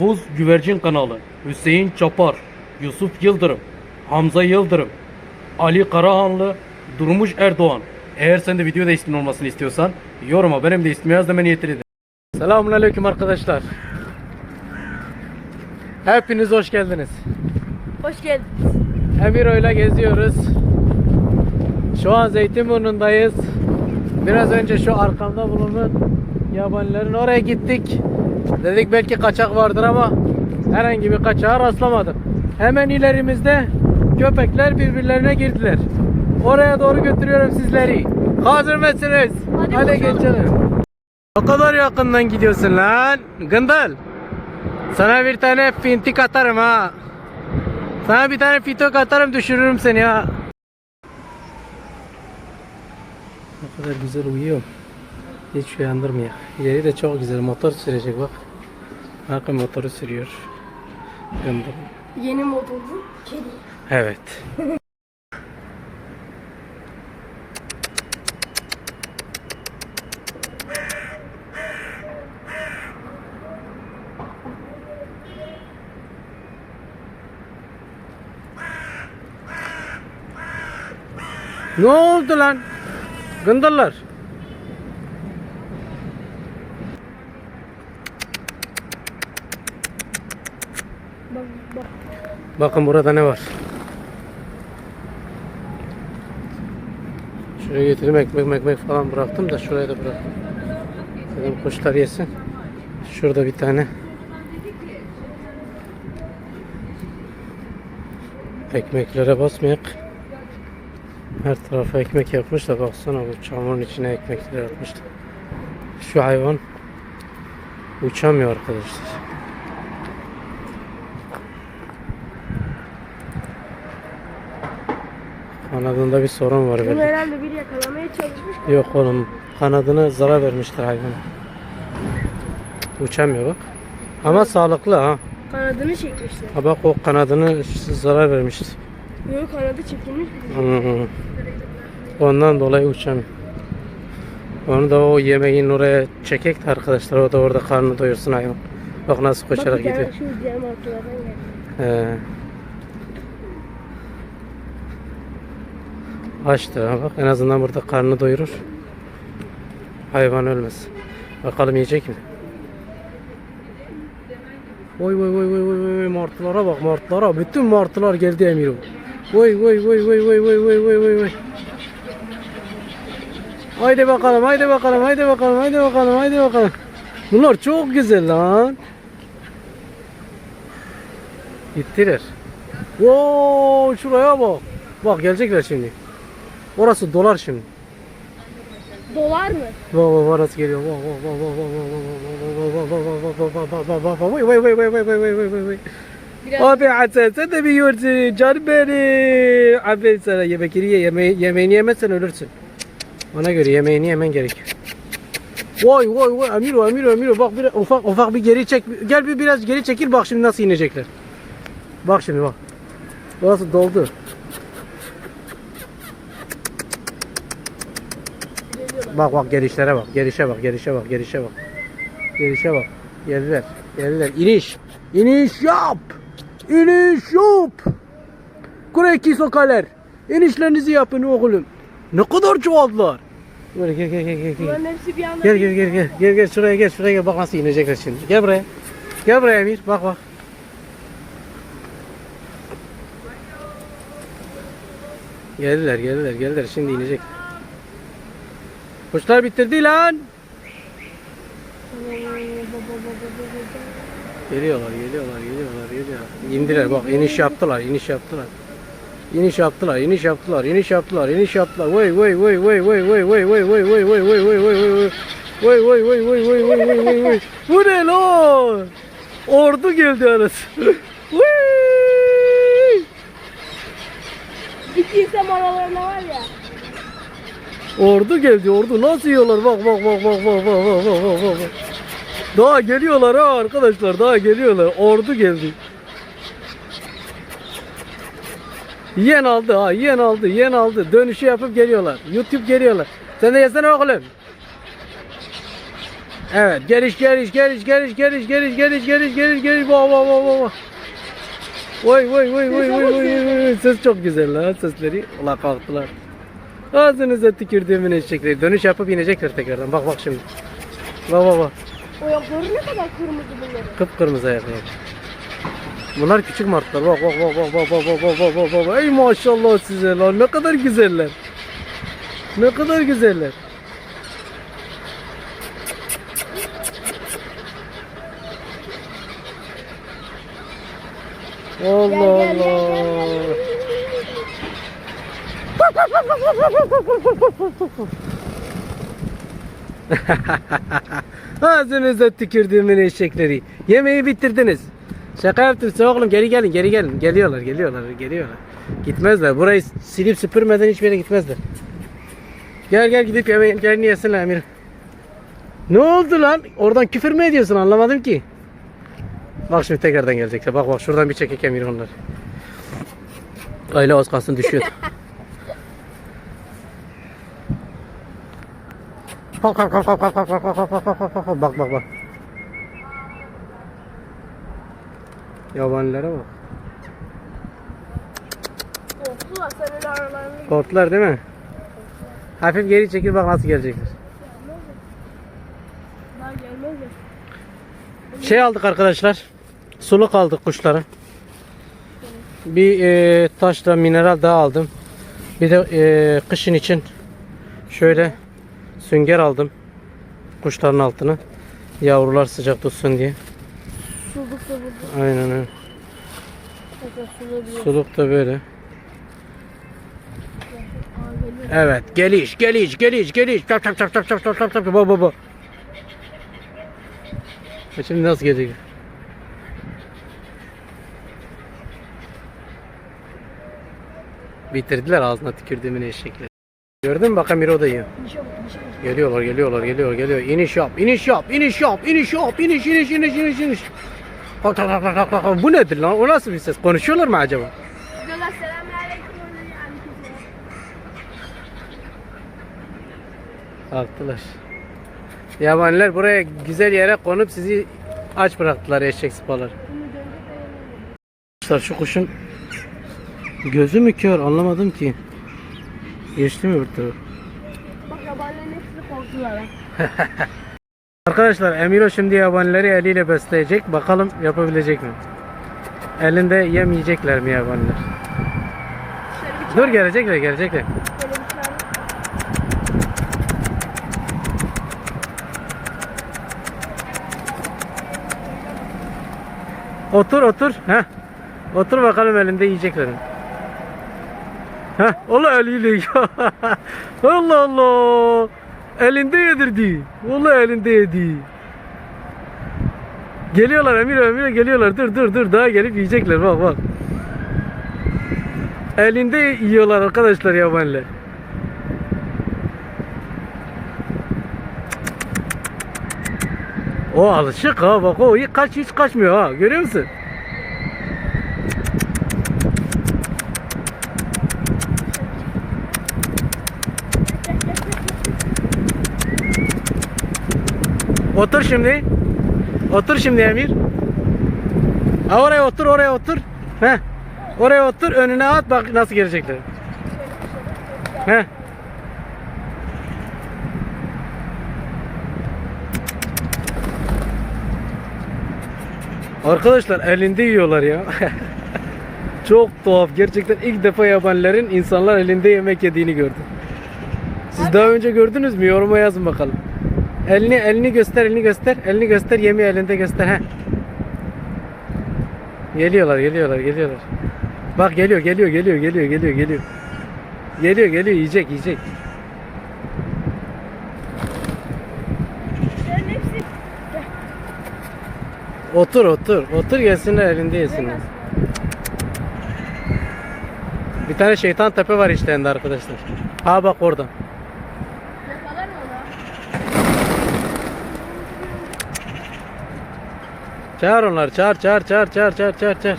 Buz Güvercin Kanalı, Hüseyin Çapar, Yusuf Yıldırım, Hamza Yıldırım, Ali Karahanlı, Durmuş Erdoğan. Eğer sen de videoda ismin olmasını istiyorsan yoruma benim de ismimi yaz deme niyetlidir. Selamun Aleyküm arkadaşlar. Hepiniz hoş geldiniz. Hoş geldin. Emiro ile geziyoruz. Şu an Zeytinburnu'ndayız. Biraz önce şu arkamda bulunan yabanilerin oraya gittik. Dedik belki kaçak vardır ama herhangi bir kaçağa rastlamadık. Hemen ilerimizde köpekler birbirlerine girdiler. Oraya doğru götürüyorum sizleri. Hazır mısınız? Hadi Hadi geçelim. O kadar yakından gidiyorsun lan. Gındal. Sana bir tane fintik atarım ha. Sana bir tane fitok atarım düşürürüm seni ya. Ne kadar güzel uyuyor. Hiç uyandırmıyor. Yeri de çok güzel. Motor sürecek bak. Bakın motoru sürüyor. Gındım. Yeni motorlu kedi. Evet. Ne oldu lan? Gındırlar. Bak bak. Bakın burada ne var? Şuraya getirdim ekmek ekmek falan bıraktım da şuraya da bıraktım. Dedim kuşlar yesin. Şurada bir tane ekmeklere basmayak. Her tarafa ekmek yapmış da baksana bu çamurun içine ekmekler atmışlar. Şu hayvan uçamıyor arkadaşlar. Kanadında bir sorun var Bunu belli. herhalde bir yakalamaya çalışmış. Yok oğlum kanadına zarar vermiştir hayvan. Uçamıyor bak. Ama sağlıklı ha. Kanadını çekmişler. Ha bak o kanadını zarar vermişti. Yok kanadı çekilmiş. Hı. Ondan dolayı uçamıyor. Onu da o yemeğin oraya çekek de arkadaşlar o da orada karnını doyursun hayvan. Bak nasıl Bak koşarak bir tane gidiyor. şu diğer markalardan geldi. He. Açtı bak en azından burada karnını doyurur. Hayvan ölmez. Bakalım yiyecek mi? Oy oy oy oy oy oy martılara bak martılara. Bütün martılar geldi Emiro. Oy oy oy oy oy oy oy oy oy oy. Haydi bakalım haydi bakalım haydi bakalım haydi bakalım haydi bakalım. Bunlar çok güzel lan. Gittiler. Oo şuraya bak. Bak gelecekler şimdi. Orası dolar şimdi. Dolar mı? Bak bak orası geliyor. Bak bak bak bak bak bak bak bak bak bak bak Vay vay vay vay vay vay vay vay vay. Biraz Abi sen de biliyorsun canım benim. Aferin sana yemek ye yemeği, yemeğini yemezsen ölürsün. Ona göre yemeğini yemen gerekiyor. Vay vay vay Amiro Amiro Amiro bak bir ufak ufak bir geri çek. Gel bir biraz geri çekil bak şimdi nasıl inecekler. Bak şimdi bak. Burası doldu. Bak bak gelişlere bak. Gelişe bak, gelişe bak, gelişe bak. Gelişe bak. Geldiler. Geldiler. İniş. İniş yap. İniş yap. Kureki sokalar. İnişlerinizi yapın oğlum. Ne kadar çoğaldılar. Böyle gel gel gel gel. gel. bunların hepsi bir anda Gel gel gel gel. Gel gel şuraya gel şuraya gel. Bak nasıl inecekler şimdi. Gel buraya. Gel buraya Emir. Bak bak. Geldiler geldiler geldiler. Şimdi inecek. Kuşlar bitirdi lan. Geliyorlar, geliyorlar, geliyorlar, geliyorlar. İndiler bak, iniş yaptılar, iniş yaptılar. İniş yaptılar, iniş yaptılar, iniş yaptılar, iniş yaptılar. Vay vay vay vay vay vay vay vay vay vay vay vay vay vay vay. Vay vay vay vay vay vay vay vay vay. Bu ne lan? Ordu geldi arası. Vay! Gittiysem aralarına var ya. Ordu geldi, ordu nasıl yiyorlar? Bak bak bak bak bak bak bak bak bak bak. Daha geliyorlar ha arkadaşlar, daha geliyorlar. Ordu geldi. Yiyen aldı ha, yiyen aldı, yiyen aldı. Dönüşü yapıp geliyorlar. YouTube geliyorlar. Sen de yesene oğlum. Evet geliş geliş geliş geliş geliş geliş geliş geliş geliş geliş va va va va va. Vay vay vay vay vay vay vay ses çok güzel lan sesleri. Ulan kalktılar. Ağzınıza tükürdüğümün eşekleri. Dönüş yapıp inecekler tekrardan. Bak bak şimdi. Bak bak bak. O ayakları ne kadar kırmızı bunların. Kıpkırmızı ayaklar. Bunlar küçük martlar. Bak bak bak bak bak bak bak bak bak bak bak. Ey maşallah size lan ne kadar güzeller. Ne kadar güzeller. Allah Allah. Ağzınıza tükürdüğümün eşekleri. Yemeği bitirdiniz. Şaka yaptım size oğlum geri gelin geri gelin. Geliyorlar geliyorlar geliyorlar. Gitmezler. Burayı silip süpürmeden hiçbir yere gitmezler. Gel gel gidip yemeğini yesinler Emir. Ne oldu lan? Oradan küfür mü ediyorsun anlamadım ki. Bak şimdi tekrardan gelecekler. Bak bak şuradan bir çekek Emir onlar. Öyle az kalsın düşüyor. Kalk kalk kalk kalk kalk kalk kalk kalk kalk kalk kalk bak bak bak. Yabanilere bak. Korktular senin aralarını. Korktular değil mi? Hafif geri çekil bak nasıl gelecekler. Daha gelmezler. Şey aldık arkadaşlar. Suluk aldık kuşlara. Bir e, taşla mineral daha aldım. Bir de e, kışın için şöyle sünger aldım. Kuşların altına. Yavrular sıcak tutsun diye. Suluk da burada. Aynen öyle. Suluk da böyle. Evet, geliş, geliş, geliş, geliş. Tap tap tap tap tap tap tap tap. Baba baba. E şimdi nasıl geliyor? Bitirdiler ağzına tükürdüğümün eşekleri. Gördün mü? Bakalım biri. Bir şey, bir şey. Geliyorlar geliyorlar geliyor geliyor. İniş yap iniş yap iniş yap iniş yap iniş iniş iniş iniş iniş. Bak bak bak bak bak bu nedir lan? O nasıl bir ses? Konuşuyorlar mı acaba? Diyorlar selamünaleyküm. Kalktılar. Yabaniler buraya güzel yere konup sizi aç bıraktılar eşek sıpalar. Şu kuşun gözü mü kör anlamadım ki. Geçti mi bir taraf? Ha. Arkadaşlar Emiro şimdi yabanileri eliyle besleyecek. Bakalım yapabilecek mi? Elinde yem yiyecekler mi yabaniler? Dur gelecekler gelecekler. Otur otur. Heh. Otur bakalım elinde yiyecekler. mi? Heh. Allah eliyle. Allah Allah. Elinde yedirdi. Allah elinde yedi. Geliyorlar Emir Emir geliyorlar. Dur dur dur daha gelip yiyecekler bak bak. Elinde yiyorlar arkadaşlar yabaniler. O alışık ha bak o kaç hiç kaçmıyor ha görüyor musun? Otur şimdi. Otur şimdi Emir. Ha oraya otur oraya otur. Heh. Oraya otur önüne at bak nasıl gelecekler. Heh. Arkadaşlar elinde yiyorlar ya. Çok tuhaf. Gerçekten ilk defa yabanilerin insanlar elinde yemek yediğini gördüm. Siz daha önce gördünüz mü? Yoruma yazın bakalım. Elini elini göster, elini göster. Elini göster, yemeği elinde göster. Heh. Geliyorlar, geliyorlar, geliyorlar. Bak geliyor, geliyor, geliyor, geliyor, geliyor, geliyor. Geliyor, geliyor, yiyecek, yiyecek. Otur, otur. Otur gelsinler elinde yesinler. Bir tane şeytan tepe var işlerinde arkadaşlar. Ha bak orada. yakalar mı ona? Çağır onları, çağır, çağır, çağır, çağır, çağır, çağır, çağır.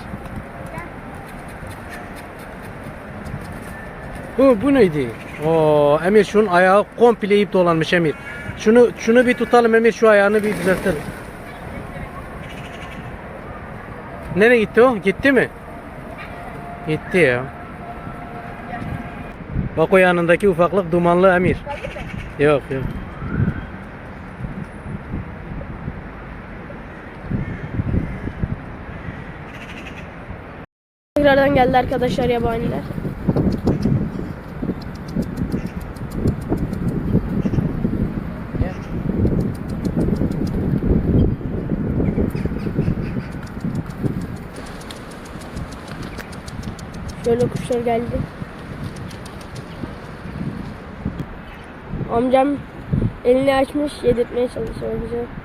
Bu, bu neydi? Oo, Emir şunun ayağı komple ip dolanmış Emir. Şunu şunu bir tutalım Emir şu ayağını bir düzeltelim. Nereye gitti o? Gitti mi? Gitti ya. Bak o yanındaki ufaklık dumanlı Emir. Yok yok. Tekrardan geldi arkadaşlar yabaniler. Şöyle kuşlar geldi. Amcam elini açmış yedirtmeye çalışıyor bize.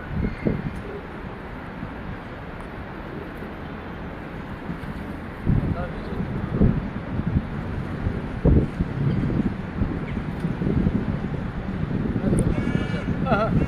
Uh-huh.